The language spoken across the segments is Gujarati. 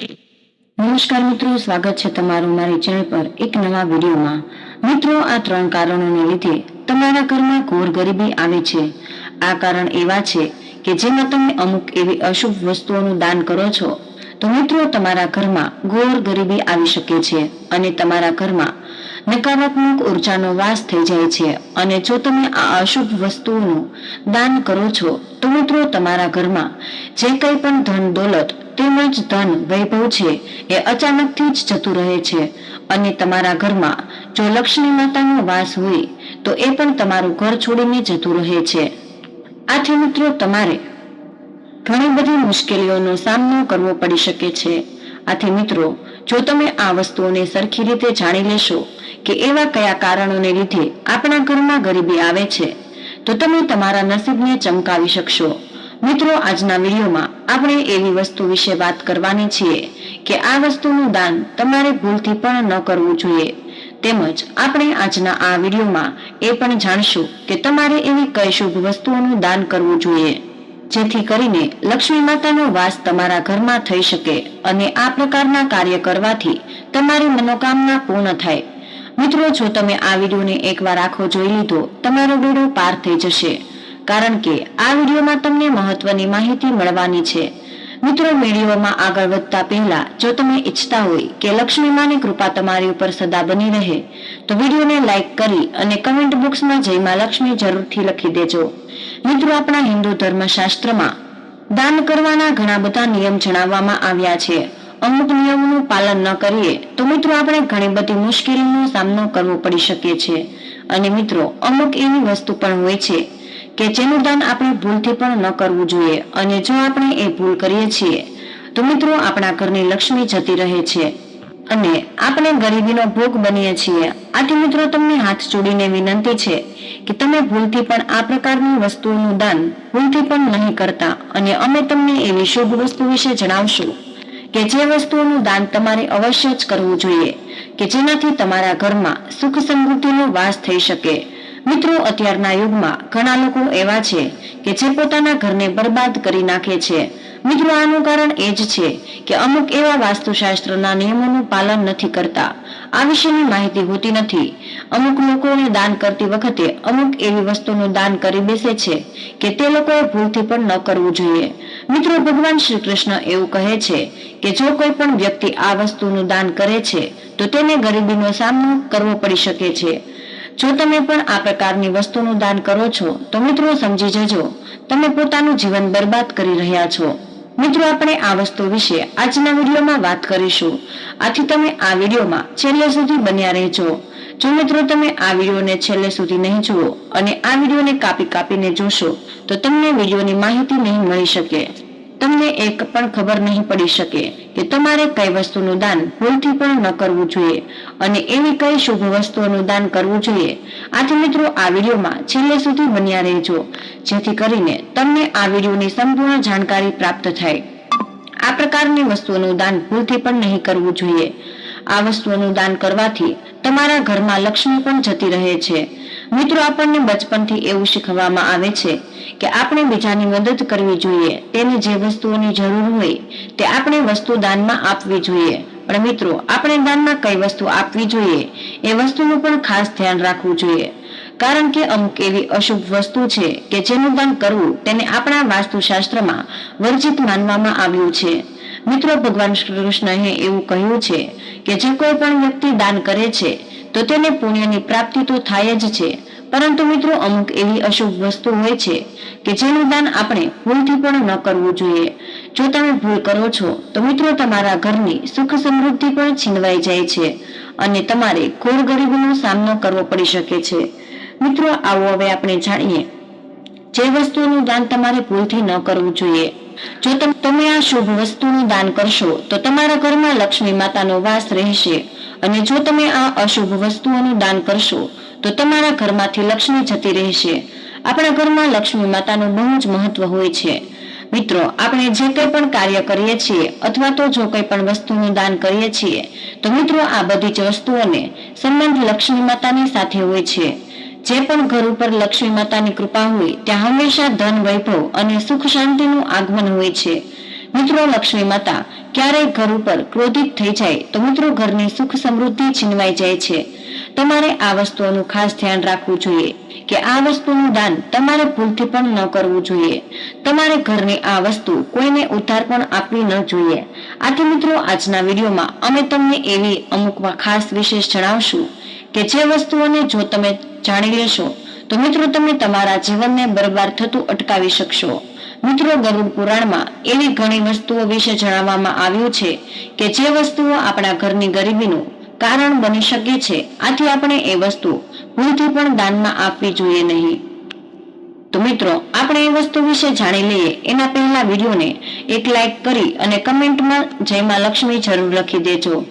નમસ્કાર મિત્રો, સ્વાગત છે તમારું મારી ચેનલ પર એક નવા વિડીયોમાં મિત્રો, આ ત્રણ કારણોને લીધે તમારા ઘરમાં ઘોર ગરીબી આવે છે. આ કારણ એવા છે કે જેમાં તમે અમુક એવી અશુભ વસ્તુઓનું દાન કરો છો. તો મિત્રો, તમારા ઘરમાં ઘોર ગરીબી આવી શકે છે અને તમારા ઘરમાં નકારાત્મક ઉર્જાનો વાસ થઈ જાય છે. અને જો તમે આ અશુભ વસ્તુઓનું દાન કરો છો, તો મિત્રો, તમારા ઘરમાં જે કંઈ પણ ધન દોલત તેમજ ધન, વૈભવ છે. એ અચાનકથી જ જતું રહે છે. અને તમારા ઘરમાં જો લક્ષ્મી માતાનો વાસ હોય, તો એ પણ તમારું ઘર છોડીને જતું રહે છે. આથી મિત્રો, તમારે ઘણી બધી મુશ્કેલીઓનો સામનો કરવો પડી શકે છે. આથી મિત્રો, જો તમે આ વસ્તુઓને સરખી રીતે જાણી લેશો કે એવા કયા કારણોને લીધે આપણા ઘરમાં ગરીબી આવે છે, તો તમે તમારા નસીબને ચમકાવી શકશો. મિત્રો, આજના વિડીયોમાં આપણે એવી વસ્તુ વિશે વાત કરવાની છીએ કે આ વસ્તુનું દાન તમારે ભૂલથી પણ ન કરવું જોઈએ. તેમજ આપણે આજના આ વિડીયોમાં એ પણ જાણશું કે તમારે એવી કઈ શુભ વસ્તુઓનું દાન કરવું જોઈએ, જેથી કરીને લક્ષ્મી માતાનો વાસ તમારા ઘરમાં થઈ શકે અને આ પ્રકારના કાર્ય કરવાથી તમારી મનોકામના પૂર્ણ થાય. મિત્રો, જો તમે આ વિડીયોને એકવાર આખો જોઈ લીધો, તમારો બેડો પાર થઈ જશે. કારણ કે આ વિડીયોમાં તમને મહત્વની માહિતી મળવાની છે. મિત્રો, વિડીયોમાં આગળ વધતા પહેલા, જો તમે ઈચ્છતા હોય કે લક્ષ્મી માની કૃપા તમારી ઉપર સદા બની રહે, તો વિડીયોને લાઈક કરી અને કમેન્ટ બોક્સમાં જય માં લક્ષ્મી જરૂરથી લખી દેજો. મિત્રો, આપણા હિન્દુ ધર્મશાસ્ત્રમાં દાન કરવાના ઘણા બધા નિયમ જણાવવામાં આવ્યા છે. અમુક નિયમોનું પાલન ન કરીએ, તો મિત્રો, આપણે ઘણી બધી મુશ્કેલીનો સામનો કરવો પડી શકે છે. અને મિત્રો, અમુક એવી વસ્તુ પણ હોય છે કે જેનું દાન આપણે ભૂલથી પણ ન કરવું જોઈએ અને જો આપણે એ ભૂલ કરીએ છીએ, તો મિત્રો આપણા ઘરની લક્ષ્મી જતી રહે છે. અને આપણે ગરીબીનો ભોગ બનીએ છીએ. આથી મિત્રો તમને હાથ જોડીને વિનંતી છે કે તમે ભૂલથી પણ આ પ્રકારની વસ્તુઓનું દાન ભૂલથી પણ નહીં કરતા અને અમે તમને એવી શુભ વસ્તુ વિશે જણાવશું કે જે વસ્તુઓનું દાન તમારે અવશ્ય જ કરવું જોઈએ, કે જેનાથી તમારા ઘરમાં સુખ સમૃદ્ધિનો વાસ થઈ શકે મિત્રો, અત્યારના યુગમાં ઘણા લોકો એવા છે કે જે પોતાના ઘરને બરબાદ કરી નાખે છે. મિત્રો, આનું કારણ એ જ છે કે અમુક એવા વાસ્તુશાસ્ત્રના નિયમોનું પાલન નથી કરતા. આ વિશેની માહિતી હોતી નથી. અમુક લોકોને દાન કરતી વખતે અમુક એવી વસ્તુનું દાન કરી બેસે છે કે તે લોકોએ ભૂલથી પણ ન કરવું જોઈએ. મિત્રો, ભગવાન શ્રી કૃષ્ણ એવું કહે છે કે જો કોઈ પણ વ્યક્તિ આ વસ્તુનું દાન કરે છે, તો તેને ગરીબીનો સામનો કરવો પડી શકે છે. જો તમે પણ આ પ્રકારની વસ્તુનું દાન કરો છો, તો મિત્રો સમજી જજો, તમે પોતાનું જીવન બરબાદ કરી રહ્યા છો. મિત્રો, આપણે આ વસ્તુ વિશે આજના વિડીયોમાં વાત કરીશું. આથી તમે આ વિડીયોમાં છેલ્લે સુધી બન્યા રહેજો. જો મિત્રો, તમે આ વિડીયોને છેલ્લે સુધી નહીં જુઓ અને આ વિડીયોને કાપી કાપીને જોશો, તો તમને વિડીયોની માહિતી નહીં મળી શકે. તમને એક પણ ખબર નહીં પડી શકે કે તમારે કઈ વસ્તુનું દાન ભૂલથી પણ ન કરવું જોઈએ અને એવી કઈ શુભ વસ્તુઓનું દાન કરવું જોઈએ. આથી મિત્રો, આ વિડીયોમાં છેલ્લે સુધી બન્યા રહેજો, જેથી કરીને તમને આ વિડીયોની સંપૂર્ણ જાણકારી પ્રાપ્ત થાય. આ પ્રકારની વસ્તુઓનું દાન ભૂલથી પણ નહીં કરવું જોઈએ. આ વસ્તુઓનું દાન કરવાથી તમારા ઘરમાં લક્ષ્મી પણ જતી રહે છે. મિત્રો, આપણને બચપનથી એવું શીખવવામાં આવે છે કે આપણે બીજાની મદદ કરવી જોઈએ. તેને જે વસ્તુઓની જરૂર હોય તે આપણે વસ્તુ દાનમાં આપવી જોઈએ. પણ મિત્રો, આપણે દાનમાં કઈ વસ્તુ આપવી જોઈએ? એ વસ્તુનું પણ ખાસ ધ્યાન રાખવું જોઈએ. કારણ કે અમુક એવી અશુભ વસ્તુ છે કે જેનું દાન કરવું તેને આપણા વાસ્તુશાસ્ત્રમાં વર્જિત માનવામાં આવ્યું છે. મિત્રો, ભગવાન કૃષ્ણએ એવું કહ્યું છે કે જે કોઈ પણ વ્યક્તિ દાન કરે છે, તો તેને પુણ્યની પ્રાપ્તિ તો થાય જ છે. પરંતુ મિત્રો, અમુક એવી અશુભ વસ્તુ હોય છે કે જેનું દાન આપણે ભૂલથી પણ ન કરવું જોઈએ. જો તમે ભૂલ કરો છો, તો મિત્રો, તમારા ઘરની સુખ સમૃદ્ધિ પણ છીનવાઈ જાય છે અને તમારે ઘોર ગરીબીનો સામનો કરવો પડી શકે છે. મિત્રો, આવો હવે આપણે જાણીએ, જે વસ્તુનું દાન તમારે ભૂલથી ન કરવું જોઈએ. જો તમે આ શુભ વસ્તુનું દાન કરશો, તો તમારા ઘરમાં લક્ષ્મી માતાનો વાસ રહેશે. અને જો તમે આ અશુભ વસ્તુઓનું દાન કરશો, તો તમારા ઘરમાંથી લક્ષ્મી જતી રહેશે. આપણા ઘરમાં લક્ષ્મી માતાનું બહુ જ મહત્વ હોય છે. મિત્રો, આપણે જે કંઈ પણ કાર્ય કરીએ છીએ, અથવા તો જો કંઈ પણ વસ્તુનું દાન કરીએ છીએ, તો મિત્રો આ બધી જ વસ્તુઓને સંબંધ લક્ષ્મી માતાની સાથે હોય છે. જે પણ ઘર ઉપર લક્ષ્મી માતાની કૃપા હોય, ત્યાં હંમેશા ધન વૈભવ અને સુખ શાંતિનું આગમન હોય છે. મિત્રો લક્ષ્મી માતા, ક્યારેય ઘર ઉપર ક્રોધિત થઈ જાય તો મિત્રો ઘરની સુખ સમૃદ્ધિ છીનવાઈ જાય છે. તમારે આ વસ્તુઓનું ખાસ ધ્યાન રાખવું જોઈએ કે આ વસ્તુનું દાન તમારે ભૂલથી પણ ન કરવું જોઈએ. તમારે ઘરની આ વસ્તુ કોઈને ઉધાર પણ આપવી ન જોઈએ. આથી મિત્રો, આજના વિડીયોમાં અમે તમને એવી અમુક ખાસ વિશેષ જણાવશું. કે જે વસ્તુઓને જો તમે જાણી લેશો, તો મિત્રો તમે તમારા જીવનને બરબાદ થતું અટકાવી શકશો. મિત્રો ગરુડ પુરાણમાં એવી ઘણી વસ્તુઓ વિશે જણાવવામાં આવ્યું છે કે જે વસ્તુઓ આપણા ઘરની ગરીબીનું કારણ બની શકે છે, આથી આપણે એ વસ્તુ ભૂલથી પણ દાનમાં આપવી જોઈએ નહીં. તો મિત્રો, આપણે એ વસ્તુ વિશે જાણી લઈએ. એના પહેલા વિડીયોને એક લાઈક કરી અને કમેન્ટમાં જયમાં લક્ષ્મી જરૂર લખી દેજો.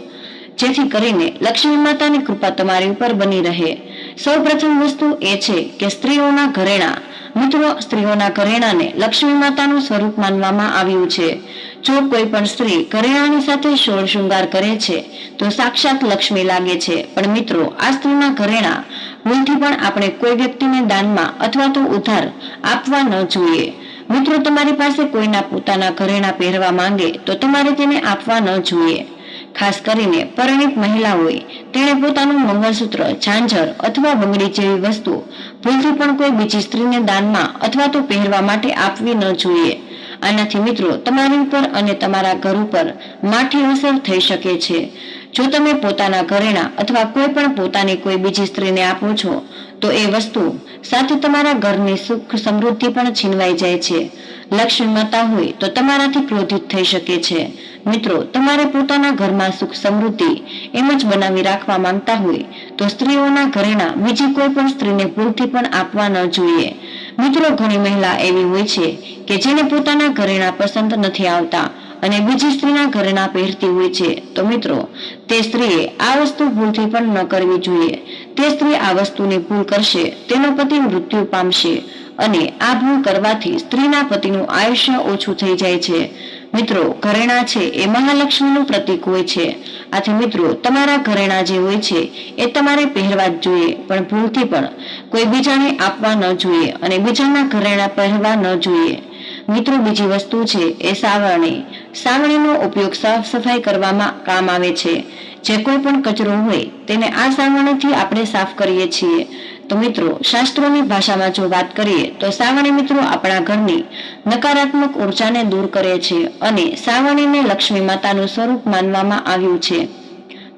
જેથી કરીને લક્ષ્મી માતાની કૃપા તમારી ઉપર બની રહે. સૌપ્રથમ વસ્તુ એ છે કે સ્ત્રીઓના ઘરેણા, મિત્રો સ્ત્રીઓના ઘરેણાને લક્ષ્મી માતાનું સ્વરૂપ માનવામાં આવ્યું છે. જો કોઈ પણ સ્ત્રી ઘરેણાની સાથે શોળ શૃંગાર કરે છે, તો સાક્ષાત લક્ષ્મી લાગે છે. પણ મિત્રો, આ સ્ત્રીના ઘરેણા ભૂલથી પણ આપણે કોઈ વ્યક્તિને દાનમાં અથવા તો ઉધાર આપવા ન જોઈએ. મિત્રો, તમારી પાસે કોઈના પોતાના ઘરેણા પહેરવા માંગે તો તમારે તેને આપવા ન જોઈએ. ખાસ કરીને પરિણિત મહિલાઓએ, તેણે પોતાનું મંગળસૂત્ર ઝાંઝર અથવા બંગડી જેવી વસ્તુ, ભૂલથી પણ કોઈ બીજી સ્ત્રીને દાનમાં અથવા તો પહેરવા માટે આપવી ન જોઈએ. આનાથી મિત્રો, તમારી ઉપર અને તમારા ઘર ઉપર માઠી અસર થઈ શકે છે. જો તમે પોતાના ઘરેણા અથવા કોઈ પણ પોતાની કોઈ બીજી સ્ત્રીને આપો છો તો એ વસ્તુ સાથે તમારા ઘરની સુખ સમૃદ્ધિ પણ છીનવાઈ જાય છે. લક્ષ્મી માતા હોય તો તમારાથી ક્રોધિત થઈ શકે છે. મિત્રો, તમારે પોતાના ઘરમાં સુખ સમૃદ્ધિ એમ જ બનાવી રાખવા માંગતા હોય તો સ્ત્રીઓના ઘરેણા બીજી કોઈ પણ સ્ત્રીને ભૂલથી પણ આપવા ન જોઈએ. મિત્રો, ઘણી મહિલા એવી હોય છે કે જેને પોતાના ઘરેણા પસંદ નથી આવતા અને બીજી સ્ત્રીના ઘરેણા પહેરતી હોય છે. તો મિત્રો, તે સ્ત્રીએ આ વસ્તુ ભૂલથી પણ ન કરવી જોઈએ. તે સ્ત્રી આ વસ્તુની ભૂલ કરશે, તેનો પતિ મૃત્યુ પામશે અને આ ભૂલ કરવાથી સ્ત્રીના પતિનું આયુષ્ય ઓછું થઈ જાય છે. મિત્રો, ઘરેણા છે એ મહાલક્ષ્મીનું પ્રતીક હોય છે. આથી મિત્રો, તમારા ઘરેણા જે હોય છે એ તમારે પહેરવા જ જોઈએ, પણ ભૂલથી પણ. કોઈ બીજાને આપવા ન જોઈએ અને બીજાના ઘરેણા પહેરવા ન જોઈએ. મિત્રો, બીજી વસ્તુ છે એ સાવરણી. સાવરણીનો ઉપયોગ સાફ સફાઈ કરવામાં કામ આવે છે. જે કોઈ પણ કચરો હોય, તેને આ સાવરણીથી આપણે સાફ કરીએ છીએ. તો મિત્રો, શાસ્ત્રોની ભાષામાં જો વાત કરીએ, તો સાવણી મિત્રો આપણા ઘરની નકારાત્મક ઉર્જાને દૂર કરે છે અને સાવણીને લક્ષ્મી માતાનું સ્વરૂપ માનવામાં આવ્યું છે.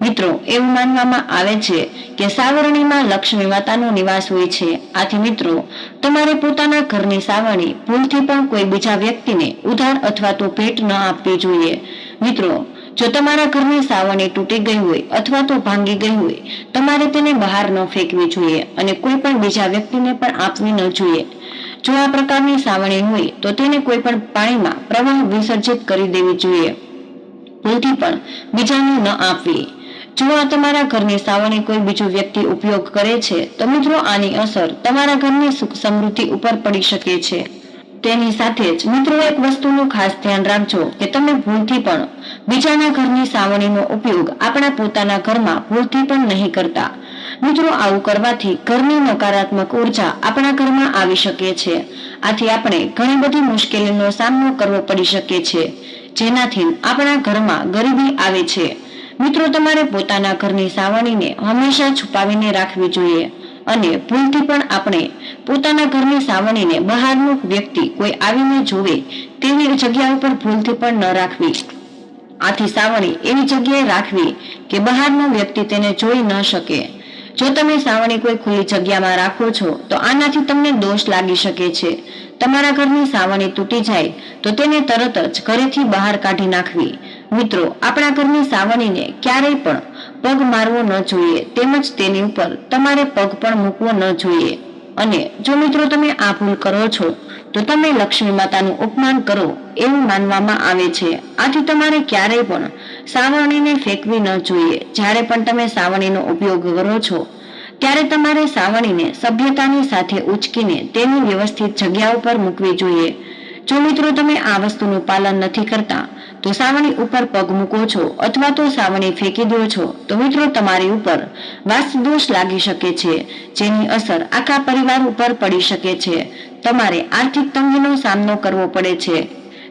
મિત્રો, એવું માનવામાં આવે છે કે સાવરણીમાં લક્ષ્મી માતાનો નિવાસ હોય છે. આથી મિત્રો, તમારે પોતાના ઘરની સાવરણી ભૂલથી પણ કોઈ બીજા વ્યક્તિને ઉધાર અથવા તો ભેટ ન આપવી જોઈએ. મિત્રો, જો તમારા ઘરની સાવરણી તૂટી ગઈ હોય અથવા તો ભાંગી ગઈ હોય, તમારે તેને બહાર ન ફેંકવી જોઈએ અને કોઈ પણ બીજા વ્યક્તિને પણ આપવી ન જોઈએ. જો આ પ્રકારની સાવરણી હોય, તો તેને કોઈ પણ પાણીમાં પ્રવાહ વિસર્જિત કરી દેવી જોઈએ. ભૂલથી પણ બીજાને ન આપવી. જો આ તમારા ઘરની સાવરણી કોઈ બીજો વ્યક્તિ ઉપયોગ કરે છે, તો મિત્રો આની અસર તમારા ઘરની સુખ સમૃદ્ધિ ઉપર પડી શકે છે. તેની સાથે જ મિત્રો એક વસ્તુનું ખાસ ધ્યાન રાખજો કે તમે ભૂલથી પણ બીજાના ઘરની સાવણીનો ઉપયોગ આપણા પોતાના ઘરમાં ભૂલથી પણ નહીં કરતા. મિત્રો આવું કરવાથી ઘરની નકારાત્મક ઊર્જા આપણા ઘરમાં આવી શકે છે. આથી આપણે ઘણી બધી મુશ્કેલીનો સામનો કરવો પડી શકે છે. જેનાથી આપણા ઘરમાં ગરીબી આવે છે. મિત્રો, તમારે પોતાના ઘરની સાવરણીને હંમેશા છુપાવીને રાખવી જોઈએ અને ભૂલથી પણ આપણે પોતાના ઘરની સાવરણીને બહારનું વ્યક્તિ કોઈ આવીને જોવે તેવી જગ્યા ઉપર ભૂલથી પણ ન રાખવી. આથી સાવરણી એવી જગ્યાએ રાખવી કે બહારનો વ્યક્તિ તેને જોઈ ન શકે. જો તમે સાવણી કોઈ ખુલ્લી જગ્યામાં રાખો છો, તો આનાથી તમને દોષ લાગી શકે છે. તમારા ઘરની સાવણી તૂટી જાય, તો તેને તરત જ ઘરેથી બહાર કાઢી નાખવી. મિત્રો, આપણા ઘરની સાવણીને ક્યારેય પણ પગ મારવો ન જોઈએ, તેમજ તેની ઉપર તમારે પગ પણ મૂકવો ન જોઈએ. અને જો મિત્રો તમે આ ભૂલ કરો છો, તો તમે લક્ષ્મી માતાનું અપમાન કરો એવું માનવામાં આવે છે. આથી તમારે ક્યારેય પણ સાવરણીને ફેંકવી ન જોઈએ. જ્યારે પણ તમે સાવરણીનો ઉપયોગ કરો છો, ત્યારે તમારે સાવરણીને સભ્યતાની સાથે ઉચકીને તેની વ્યવસ્થિત જગ્યા ઉપર મૂકવી જોઈએ. જો મિત્રો તમે આ વસ્તુનું પાલન નથી કરતા તો સાવણી ઉપર પગ મૂકો છો અથવા તો સાવણી ફેંકી દો છો, તો મિત્રો તમારી ઉપર વાસ્તુદોષ લાગી શકે છે, જેની અસર આખા પરિવાર ઉપર પડી શકે છે. તમારે આર્થિક તંગીનો સામનો કરવો પડે છે.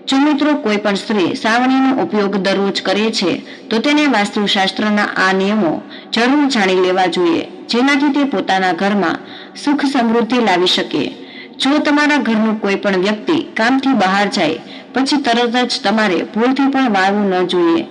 જો મિત્રો કોઈ પણ સ્ત્રી સાવણીનો ઉપયોગ દરરોજ કરે છે, તો તેને વાસ્તુશાસ્ત્રના આ નિયમો જરૂર જાણી લેવા જોઈએ, જેનાથી તે પોતાના ઘરમાં સુખ સમૃદ્ધિ લાવી શકે. જો તમારા ઘરનું કોઈ પણ વ્યક્તિ કામથી બહાર જાય, પછી તરત જ તમારે ભૂલથી પણ વાળવું ન જોઈએ.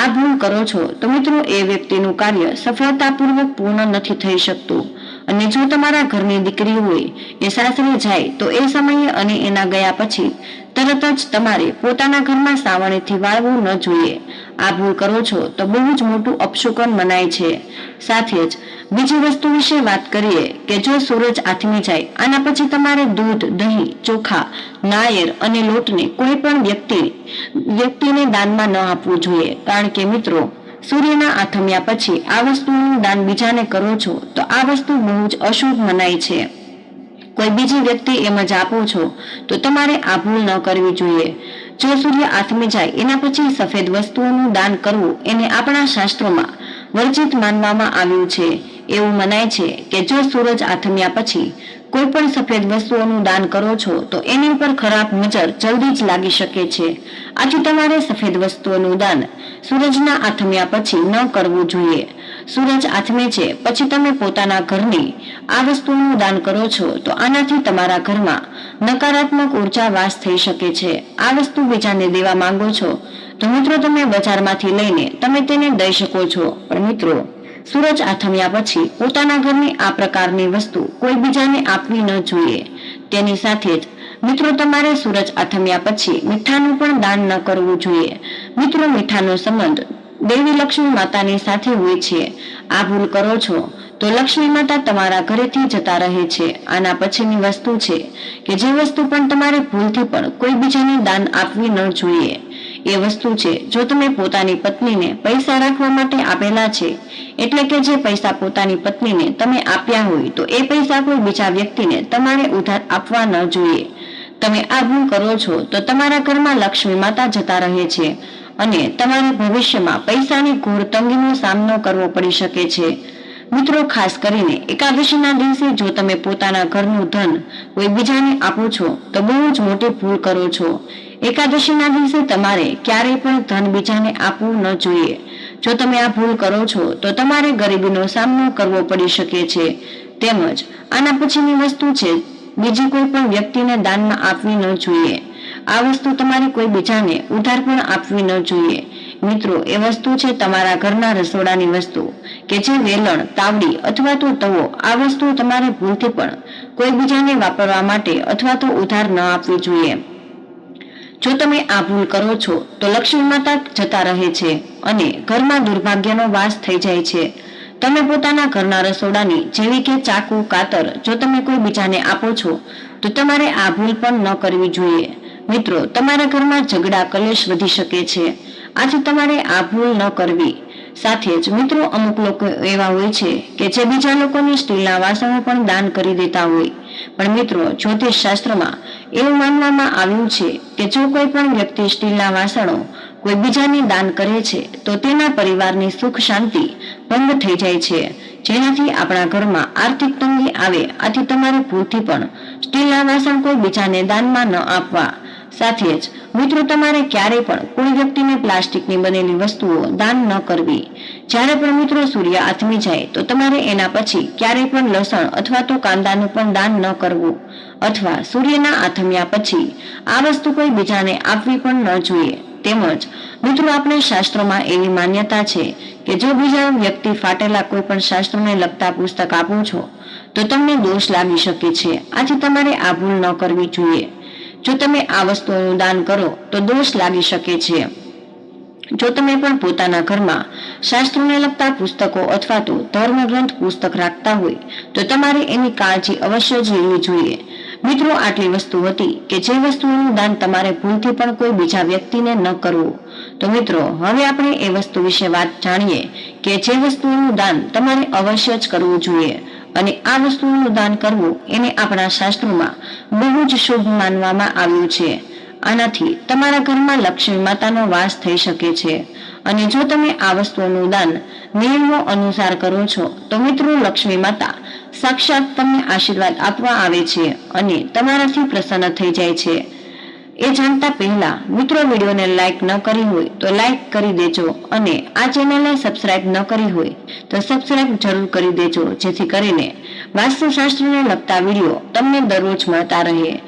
આ ભૂલ કરો છો તો મિત્રો એ વ્યક્તિનું કાર્ય સફળતાપૂર્વક પૂર્ણ નથી થઈ શકતું. અને જો તમારા ઘરની દીકરી હોય, એ સાસરે જાય તો એ સમયે અને એના ગયા પછી તરત જ તમારે પોતાના ઘરમાં સાવણીથી વાળવું ન જોઈએ. આ કરો છો, તો બહુ જ મોટું અપશુકન મનાય છે. સાથે જ બીજી વસ્તુ વિશે વાત કરીએ કે જો સૂરજ આથમી જાય, આના પછી તમારે દૂધ, દહીં, ચોખા, નાયર અને લોટને કોઈ પણ વ્યક્તિ, વ્યક્તિને દાનમાં ન આપવું જોઈએ. કારણ કે મિત્રો, સૂર્યના આથમ્યા પછી આ વસ્તુનું દાન બીજાને કરો છો, તો આ વસ્તુ બહુ જ અશુભ મનાય છે. કોઈ બીજી વ્યક્તિ એમ જ આપો છો, તો તમારે આ ભૂલ ન કરવી જોઈએ. જો સૂર્ય આથમી જાય, એના પછી સફેદ વસ્તુઓનું દાન કરવું એને આપણા શાસ્ત્રોમાં વર્જિત માનવામાં આવ્યું છે. એવું મનાય છે કે જો સૂરજ આથમ્યા પછી કોઈ પણ સફેદ વસ્તુઓનું દાન કરો છો, તો એની ઉપર ખરાબ નજર જલ્દી જ લાગી શકે છે. આથી તમારે સફેદ વસ્તુઓનું દાન સૂરજના આથમ્યા પછી ન કરવું જોઈએ. સૂરજ આથમે છે, પછી તમે પોતાના ઘરની આ વસ્તુનું દાન કરો છો, તો આનાથી તમારા ઘરમાં નકારાત્મક ઊર્જા વાસ થઈ શકે છે. આ વસ્તુ બીજાને દેવા માંગો છો. તો મિત્રો, તમે બજારમાંથી લઈને તમે તેને દઈ શકો છો. પણ મિત્રો, સૂરજ આથમ્યા પછી પોતાના ઘરની આ પ્રકારની વસ્તુ કોઈ બીજાને આપવી ન જોઈએ. તેની સાથે જ મિત્રો, તમારે સૂરજ આથમ્યા પછી મીઠાનું પણ દાન ન કરવું જોઈએ. મિત્રો, મીઠાનો સંબંધ દેવી લક્ષ્મી માતાની સાથે હોય છે. આ ભૂલ કરો છો, તો લક્ષ્મી માતા તમારા ઘરેથી જતા રહે છે. આના પછીની વસ્તુ છે કે જે વસ્તુ પણ તમારે ભૂલથી પણ કોઈ બીજાને દાન આપવી ન જોઈએ. એ વસ્તુ છે, જો તમે પોતાની પત્નીને પૈસા રાખવા માટે આપેલા છે, એટલે કે જે પૈસા પોતાની પત્નીને તમે આપ્યા હોય, તો એ પૈસા કોઈ બીજા વ્યક્તિને તમારે ઉધાર આપવા ન જોઈએ. તમે આ ભૂલ કરો છો, તો તમારા ઘરમાં લક્ષ્મી માતા જતા રહે છે. અને તમારે ભવિષ્યમાં પૈસાની ઘોર તંગીનો સામનો કરવો પડી શકે છે. મિત્રો, ખાસ કરીને એકાદશીના દિવસે જો તમે પોતાના ઘરનું ધન કોઈ બીજાને આપો છો, તો બહુ જ મોટી ભૂલ કરો છો. એકાદશીના દિવસે તમારે ક્યારેય પણ ધન બીજાને આપવું ન જોઈએ. જો તમે આ ભૂલ કરો છો, તો તમારે ગરીબીનો સામનો કરવો પડી શકે છે. તેમજ આના પછીની વસ્તુ છે, બીજી કોઈ પણ વ્યક્તિને દાનમાં આપવી ન જોઈએ. આ વસ્તુ તમારે કોઈ બીજાને ઉધાર પણ આપવી ન જોઈએ. મિત્રો, એ વસ્તુ છે તમારા ઘરના રસોડાની વસ્તુ, કે જે વેલણ, તાવડી અથવા તો તવો, આ વસ્તુ તમારે ભૂલથી પણ કોઈ બીજાને વાપરવા માટે અથવા તો ઉધાર ન આપવી જોઈએ. જો તમે આ ભૂલ કરો છો, તો લક્ષ્મી માતા જતા રહે છે અને ઘરમાં દુર્ભાગ્યનો વાસ થઈ જાય છે. તમે પોતાના ઘરના રસોડાની જેવી કે ચાકુ, કાતર, જો તમે કોઈ બીજાને આપો છો, તો તમારે આ ભૂલ પણ ન કરવી જોઈએ. મિત્રો, તમારા ઘરમાં ઝઘડા, કલેશ વધી શકે છે. આથી તમારે આ ભૂલ ન કરવી. સાથે જ મિત્રો, અમુક લોકો એવા હોય છે કે જે બીજા લોકોની સ્ટીલના વાસણો પણ દાન કરી દેતા હોય. પણ મિત્રો જ્યોતિષ શાસ્ત્રમાં એવું માનવામાં આવ્યું છે કે જો કોઈ પણ વ્યક્તિ સ્ટીલના વાસણો કોઈ બીજાને દાન કરે છે, તો તેના પરિવારની સુખ શાંતિ ભંગ થઈ જાય છે. જેનાથી આપણા ઘરમાં આર્થિક તંગી આવે, આથી તમારે ભૂલથી પણ સ્ટીલના વાસણ કોઈ બીજાને દાનમાં ન આપવા. સાથે જ, મિત્રો, તમારે ક્યારેય પણ કોઈ વ્યક્તિને પ્લાસ્ટિકની બનેલી વસ્તુઓ દાન ન કરવી. જ્યારે પણ મિત્રો સૂર્ય આથમી જાય, તો તમારે એના પછી ક્યારેય પણ લસણ અથવા તો કાંદાનું પણ દાન ન કરવું. અથવા સૂર્યના આથમ્યા પછી આ વસ્તુ કોઈ બીજાને આપવી પણ ન જોઈએ. તેમજ, મિત્રો, આપણે શાસ્ત્રોમાં એવી માન્યતા છે કે જો બીજા વ્યક્તિ ફાટેલા કોઈ પણ શાસ્ત્રોને લગતા પુસ્તક આપો છો, તો તમને દોષ લાગી શકે છે. આથી તમારે આ ભૂલ ન કરવી જોઈએ. જો તમે આ વસ્તુઓનું દાન કરો, તો દોષ લાગી શકે છે. જો તમે પણ પોતાના ઘરમાં શાસ્ત્રોને લગતા પુસ્તકો અથવા તો ધર્મગ્રંથ પુસ્તક રાખતા હોય, તો તમારે એની કાળજી અવશ્ય જ લેવી જોઈએ. મિત્રો, આટલી વસ્તુ હતી કે જે વસ્તુનું દાન તમારે ભૂલથી પણ કોઈ બીજા વ્યક્તિને ન કરવું. તો મિત્રો, હવે આપણે એ વસ્તુ વિશે વાત જાણીએ કે જે વસ્તુનું દાન તમારે અવશ્ય જ કરવું જોઈએ. અને આ વસ્તુઓનું દાન કરવું એને આપણા શાસ્ત્રોમાં બહુ જ શુભ માનવામાં આવ્યું છે. આનાથી તમારા ઘરમાં લક્ષ્મી માતાનો વાસ થઈ શકે છે. અને જો તમે આ વસ્તુઓનું દાન નિયમો અનુસાર કરો છો, તો મિત્રો લક્ષ્મી માતા સાક્ષાત તમને આશીર્વાદ આપવા આવે છે અને તમારાથી પ્રસન્ન થઈ જાય છે. એ જાણતા પહેલા મિત્રો વિડીયોને લાઈક ન કરી હોય તો લાઈક કરી દેજો અને આ ચેનલને સબસ્ક્રાઇબ ન કરી હોય તો સબસ્ક્રાઇબ જરૂર કરી દેજો, જેથી કરીને વાસ્તુશાસ્ત્રને લગતા વીડિયો તમને દરરોજ મળતા રહે.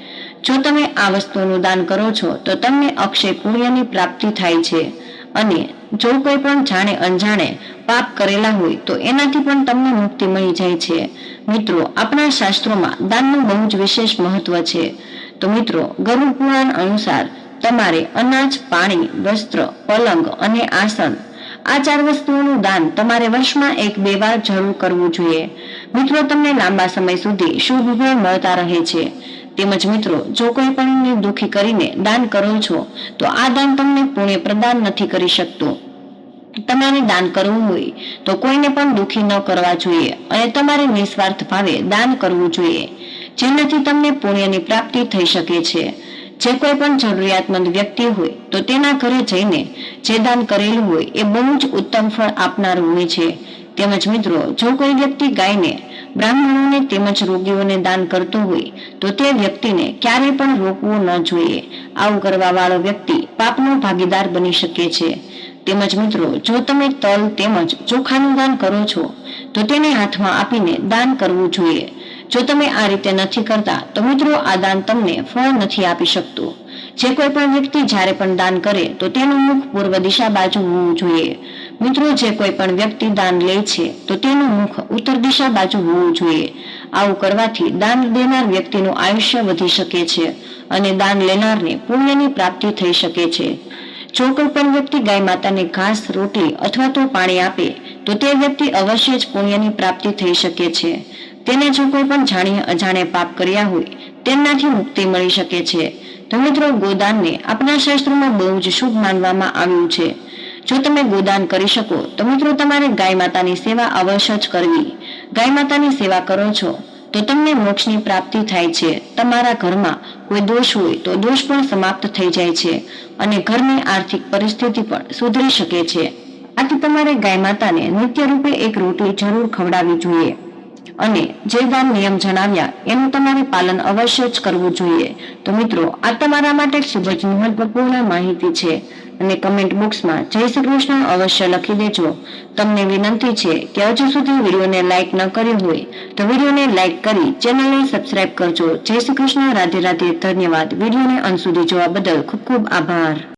જો તમે આ વસ્તુનું દાન કરો છો, તો તમને અક્ષય પુણ્યની પ્રાપ્તિ થાય છે. અને જો કોઈ પણ જાણે અણજાણે પાપ કરેલા હોય, તો એનાથી પણ તમને મુક્તિ મળી જાય છે. મિત્રો, આપણા શાસ્ત્રોમાં દાનનું બહુ જ વિશેષ મહત્વ છે. તો મિત્રો, ગરુડ પુરાણ અનુસાર તમારે અનાજ, પાણી, વસ્ત્ર, પલંગ અને આસન આ ચાર વસ્તુઓનું દાન તમારે વર્ષમાં એક બે વાર જરૂર કરવું જોઈએ. મિત્રો, તમને લાંબા સમય સુધી શુભ ફળ મળતા રહે છે. તેમજ મિત્રો, જો કોઈ પણને દુઃખી કરીને દાન કરો છો, તો આ દાન તમને પુણ્ય પ્રદાન નથી કરી શકતું. તમારે દાન કરવું હોય, તો કોઈને પણ દુઃખી ન કરવા જોઈએ અને તમારે નિસ્વાર્થ ભાવે દાન કરવું જોઈએ. જેનાથી તમને પુણ્યની પ્રાપ્તિ થઈ શકે છે. જે કોઈ પણ જરૂરિયાતમંદ વ્યક્તિ હોય, તો તેના ઘરે જઈને જે દાન કરેલું હોય, એ બહુ જ ઉત્તમ ફળ આપનાર હોય છે. તેમજ મિત્રો, જો કોઈ વ્યક્તિ ગાયને, બ્રાહ્મણોને તેમજ રોગીઓને દાન કરતો હોય, તો તે વ્યક્તિને ક્યારેય પણ રોકવું ન જોઈએ. આવું કરવા વાળો વ્યક્તિ પાપનો ભાગીદાર બની શકે છે. તેમજ મિત્રો, જો તમે તલ તેમજ ચોખાનું દાન કરો છો, તો તેને હાથમાં આપીને દાન કરવું જોઈએ. જો તમે આ રીતે નથી કરતા, તો મિત્રો આ દાન તમને ફળ નથી આપી શકતું. જે કોઈ પણ વ્યક્તિ જ્યારે પણ દાન કરે, તો તેનું મુખ પૂર્વ દિશા બાજુ હોવું જોઈએ. મિત્રો, જે કોઈ પણ વ્યક્તિ દાન લે છે, તો તેનું મુખ ઉત્તર દિશા બાજુ હોવું જોઈએ. આવું કરવાથી દાન દેનાર વ્યક્તિનું આયુષ્ય વધી શકે છે અને દાન લેનારને પુણ્યની પ્રાપ્તિ થઈ શકે છે. જો કોઈ પણ વ્યક્તિ ગાય માતાને ઘાસ, રોટલી અથવા તો પાણી આપે, તો તે વ્યક્તિ અવશ્ય જ પુણ્યની પ્રાપ્તિ થઈ શકે છે. તેને જો કોઈ પણ જાણીએ અજાણે પાપ કર્યા હોય, તેમનાથી મુક્તિ મળી શકે છે. તો મિત્રો, ગોદાનને આપણા શાસ્ત્રોમાં બહુ જ શુભ માનવામાં આવ્યું છે. જો તમે ગોદાન કરી શકો, તો મિત્રો, તમારે ગાય માતાની સેવા અવશ્ય જ કરવી. ગાય માતાની સેવા કરો છો, તો તમને મોક્ષની પ્રાપ્તિ થાય છે. તમારા ઘરમાં કોઈ દોષ હોય, તો દોષ પણ સમાપ્ત થઈ જાય છે અને ઘરની આર્થિક પરિસ્થિતિ પણ સુધરી શકે છે. આથી તમારે ગાય માતાને નિત્ય રૂપે એક રોટલી જરૂર ખવડાવવી જોઈએ. અને જે ગામ નિયમ જણાવ્યા, એનું તમારે પાલન અવશ્ય જ કરવું જોઈએ. તો મિત્રો, આ તમારા માટે ખૂબ જ મહત્વપૂર્ણ માહિતી છે. અને કમેન્ટ બોક્સમાં જય શ્રી કૃષ્ણ અવશ્ય લખી દેજો. તમને વિનંતી છે કે હજુ સુધી વિડીયોને લાઇક ન કર્યો હોય, તો વિડીયોને લાઇક કરી ચેનલને સબસ્ક્રાઇબ કરજો. જય શ્રી કૃષ્ણ, રાધે રાધે, ધન્યવાદ. વિડીયોને અંત સુધી જોવા બદલ ખૂબ ખૂબ આભાર.